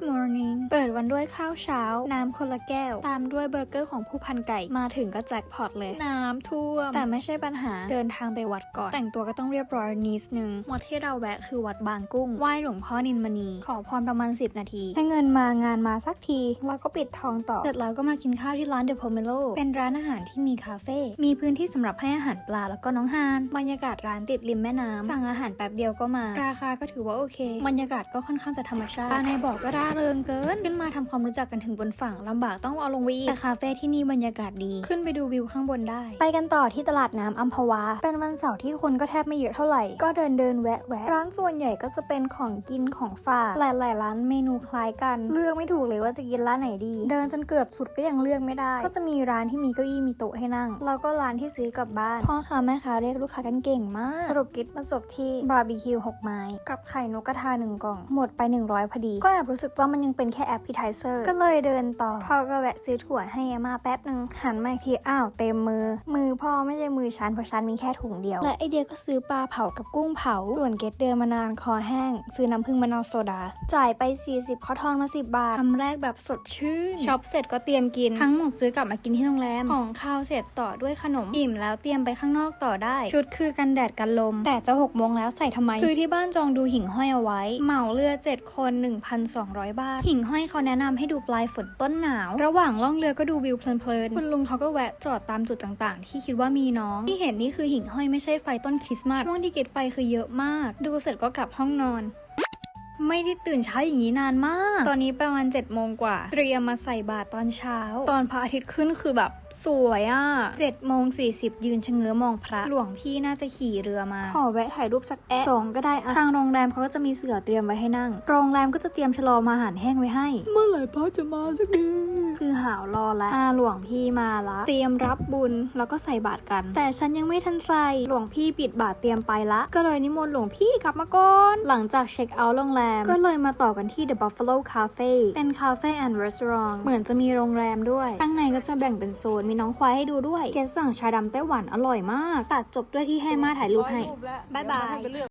Good morning เปิดวันด้วยข้าวเช้า น้ำคนละแก้ว ตามด้วยเบอร์เกอร์ของผู้พันไก่ มาถึงก็แจ็คพอตเลย น้ำท่วม แต่ไม่ใช่ปัญหา เดินทางไปวัดก่อน แต่งตัวก็ต้องเรียบร้อยนิดนึง วัดที่เราแวะคือวัดบางกุ้ง ไหว้หลวงพ่อนินมณี ขอพรประมาณ 10 นาที ให้เงินมางานมาสักทีแล้วก็ปิดทองต่อ เสร็จแล้วก็มากินข้าวที่ร้านเดอะโพเมโลเป็นร้านอาหารที่มีคาเฟ่ มีพื้นที่สำหรับให้อาหารปลาแล้วก็น้องฮาน บรรยากาศร้านติดริมแม่น้ำสั่งอาหารแป๊บเดียวก็มา ราคาก็ถือว่าโอเค บรรยากาศก็ค่อนข้างจะธรรมชาติปลาในบ่อก็ร่าเริงเกิน ขึ้นมาทำความรู้จักกันถึงบนฝั่งลำบากต้องเอาลงไปอีกแต่คาเฟ่ที่นี่บรรยากาศดี ขึ้นไปดูวิวข้างบนได้ ไปกันต่อที่ตลาดน้ำอัมพวา เป็นวันเสาร์ที่คนก็แทบไม่เยอะเท่าไหร่ ก็เดินเดินแวะแวะร้านส่วนใหญ่ก็จะเป็นของกินของฝาก หลายๆร้านเมนูคล้ายกัน เลือกไม่ถูกเลยว่าจะกินร้านไหนดี เดินจนเกือบสุดก็ยังเลือกไม่ได้ ก็จะมีร้านที่มีเก้าอี้มีโต๊ะให้นั่ง แล้วก็ร้านที่ซื้อกลับบ้าน พ่อค้าแม่ค้าเรียกลูกค้ากันเก่งมาก สรุปกิฟมาจบที่บาร์บีคิว6ไม้ กับไข่นกกระทาหนึ่งกล่อง หมดไป 100พอดี ก็แอบรู้สึกว่ามันยังเป็นแค่แอป p e t i z e r ก็เลยเดินต่อ พ่อก็แวะซื้อถั่วให้อามาแป๊บนึงหันมาอีกทีอ้าวเต็มมือ มือพ่อไม่ใช่มือฉันเพราะฉันมีแค่ถุงเดียว และไอเดียก็ซื้อปลาเผากับกุ้งเผา ส่วนเกตเดินมานานคอแห้ง ซื้อน้ำผึ้งมะนาวโซดา จ่ายไป 40เขาทอนมา 10 บาทคำแรกแบบสดชื่นช็อปเสร็จก็เตรียมกินทั้งหมดซื้อกลับมากินที่โรงแรมของข้าวเสร็จต่อด้วยขนมอิ่มแล้วเตรียมไปข้างนอกต่อได้ ชุดคือกันแดดกันลม แต่จะหกโมงแล้วใส่ทำไม คือที่บ้านจองดูหิ่งห้อยเอาไว้ เหมาเรือ 7 คน 1,200บาท หิ่งห้อยเขาแนะนำให้ดูปลายฝนต้นหนาว ระหว่างล่องเรือก็ดูวิวเพลินๆ คุณลุงเขาก็แวะจอดตามจุดต่างๆ ที่คิดว่ามีน้อง ที่เห็นนี่คือหิ่งห้อยไม่ใช่ไฟต้นคริสต์มาส ช่วงที่เกตไปคือเยอะมาก ดูเสร็จก็กลับห้องนอน ไม่ได้ตื่นเช้าอย่างนี้นานมาก ตอนนี้ประมาณ7จ็ดโมงกว่า เตรียมมาใส่บาตรตอนเช้า ตอนพระอาทิตย์ขึ้นคือแบบสวยอะ่ะ7จ็ดโมงสี่สิบยืนชะเง้อมองพระ หลวงพี่น่าจะขี่เรือมา ขอแวะถ่ายรูปสักแอะสองก็ได้อะทางโรงแรมเขาก็จะมีเสือเตรียมไว้ให้นั่ง โรงแรมก็จะเตรียมชะลอมอาหารแห้งไว้ให้ เมื่อไหร่พระจะมาสักที คือหาวรอละอาหลวงพี่มาละ เตรียมรับบุญแล้วก็ใส่บาตรกัน แต่ฉันยังไม่ทันใส่หลวงพี่ปิดบาตรเตรียมไปละ ก็เลยนิมนต์หลวงพี่กลับมาก่อนหลังจากเช็คเอาท์โรงแรม ก็เลยมาต่อกันที่ The Buffalo Cafe เป็นคาเฟ่แอนด์รีสอร์ทเหมือนจะมีโรงแรมด้วย ข้างในก็จะแบ่งเป็นโซนมีน้องควายให้ดูด้วยเกสสั่งชาดำไต้หวันอร่อยมากตัดจบด้วยที่ให้มาถ่ายรูปให้บ๊ายบาย